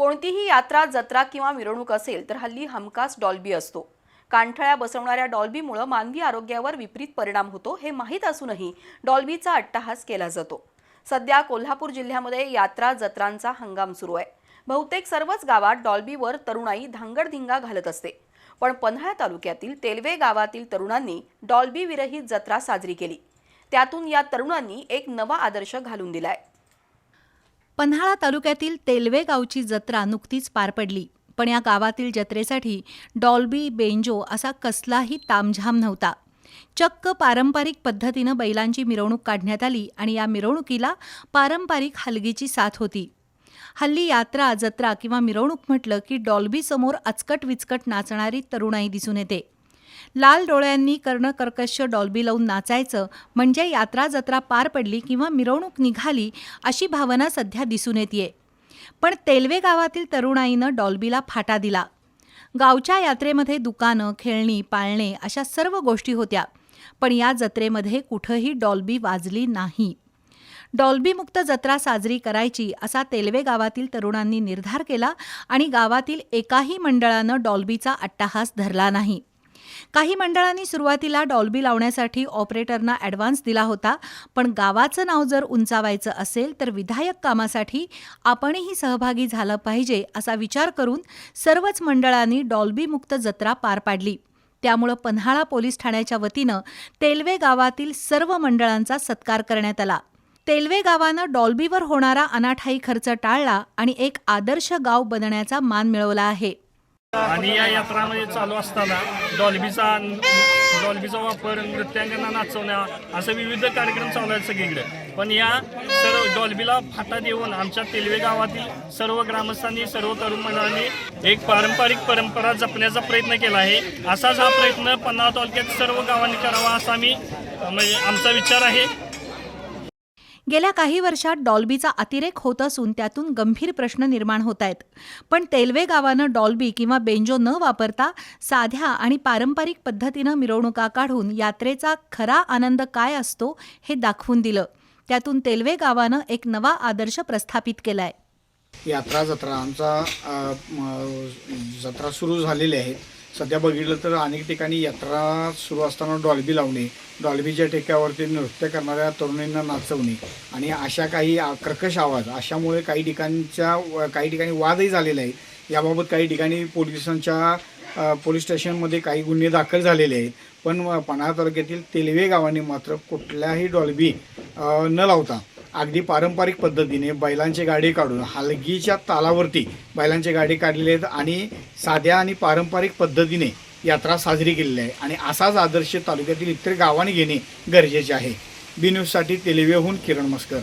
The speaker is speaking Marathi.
कोणतीही यात्रा जत्रा किंवा मिरवणूक असेल तर हल्ली हमखास डॉल्बी असतो. कानठळ्या बसवणाऱ्या डॉल्बीमुळं मानवी आरोग्यावर विपरीत परिणाम होतो हे माहीत असूनही डॉल्बीचा अट्टहास केला जातो. सध्या कोल्हापूर जिल्ह्यामध्ये यात्रा जत्रांचा हंगाम सुरू आहे. बहुतेक सर्वच गावात डॉल्बीवर तरुणाई धांगडधिंगा घालत असते. पण पन्हाळा तालुक्यातील तेलवे गावातील तरुणांनी डॉल्बी विरहित जत्रा साजरी केली. त्यातून या तरुणांनी एक नवा आदर्श घालून दिलाय. पन्हाळा तालुक्यातील तेलवे गावची जत्रा नुकतीच पार पडली. पण या गावातील जत्रेसाठी डॉल्बी बेंजो असा कसलाही तामझाम नव्हता. चक्क पारंपरिक पद्धतीनं बैलांची मिरवणूक काढण्यात आली आणि या मिरवणुकीला पारंपरिक हलगीची साथ होती. हल्ली यात्रा जत्रा किंवा मिरवणूक म्हटलं की डॉल्बीसमोर अचकट विचकट नाचणारी तरुणाई दिसून येते. लाल डोळ्यांनी कर्णकर्कश डॉल्बी लावून नाचायचं म्हणजे यात्रा जत्रा पार पडली किंवा मिरवणूक निघाली अशी भावना सध्या दिसून येते पण तेलवे गावातील तरुणाईनं डॉल्बीला फाटा दिला. गावच्या यात्रेमध्ये दुकानं खेळणी पाळणे अशा सर्व गोष्टी होत्या पण या जत्रेमध्ये कुठंही डॉल्बी वाजली नाही. डॉल्बीमुक्त जत्रा साजरी करायची असा तेलवे गावातील तरुणांनी निर्धार केला आणि गावातील एकाही मंडळानं डॉल्बीचा अट्टाहास धरला नाही. काही मंडळांनी सुरुवातीला डॉल्बी लावण्यासाठी ऑपरेटरना ॲडव्हान्स दिला होता पण गावाचं नाव जर उंचावायचं असेल तर विधायक कामासाठी आपणही सहभागी झालं पाहिजे असा विचार करून सर्वच मंडळांनी डॉल्बीमुक्त जत्रा पार पाडली. त्यामुळं पन्हाळा पोलीस ठाण्याच्या वतीनं तेलवे गावातील सर्व मंडळांचा सत्कार करण्यात आला. तेलवे गावानं डॉल्बीवर होणारा अनाठाई खर्च टाळला आणि एक आदर्श गाव बनण्याचा मान मिळवला आहे. आणि या यात्रामध्ये चालू असताना डॉल्बीचा डॉल्बीचा वापर नृत्यांगना नाचवण्या असं विविध कार्यक्रम चालू आहेत सगळीकडे. पण या सर्व डॉल्बीला फाटा देऊन आमच्या तेलवे गावातील सर्व ग्रामस्थांनी सर्व तरुण मंडळांनी एक पारंपरिक परंपरा जपण्याचा प्रयत्न केला आहे. असाच हा प्रयत्न पन्हाळा तालुक्यात सर्व गावांनी करावा असा मी म्हणजे आमचा विचार आहे. गेल्या काही वर्षात डॉल्बीचा अतिरेक होत असून त्यातून गंभीर प्रश्न निर्माण होत आहेत. पण तेलवे गावानं डॉल्बी किंवा बेंजो न वापरता साध्या आणि पारंपरिक पद्धतीनं मिरवणुका काढून यात्रेचा खरा आनंद काय असतो हे दाखवून दिलं. त्यातून तेलवे गावानं एक नवा आदर्श प्रस्थापित केलाय. यात्रा जत्रा आमचा जत्रा सुरू झालेली आहे. सध्या बघितलं तर अनेक ठिकाणी यात्रा सुरू असताना डॉल्बी लावणे डॉल्बीच्या टेक्यावरती नृत्य करणाऱ्या तरुणींना नाचवणे आणि अशा काही कर्कश आवाज अशामुळे काही ठिकाणच्या व- काही ठिकाणी वादही झालेले आहेत. याबाबत काही ठिकाणी पोलिसांच्या पोलीस स्टेशनमध्ये काही गुन्हे दाखल झालेले आहेत. पण पन्हाळा तालुक्यातील तेलवे गावाने मात्र कुठल्याही डॉल्बी न लावता अगदी पारंपरिक पद्धतीने बैलांची गाडी काढून हलगीच्या तालावरती बैलांचे गाडी काढलेले आहेत आणि साध्या आणि पारंपरिक पद्धतीने यात्रा साजरी केलेली आहे. आणि असाच आदर्श तालुक्यातील इतर गावांनी घेणे गरजेचे आहे. बी न्यूजसाठी तेलवेहून किरण मस्कर.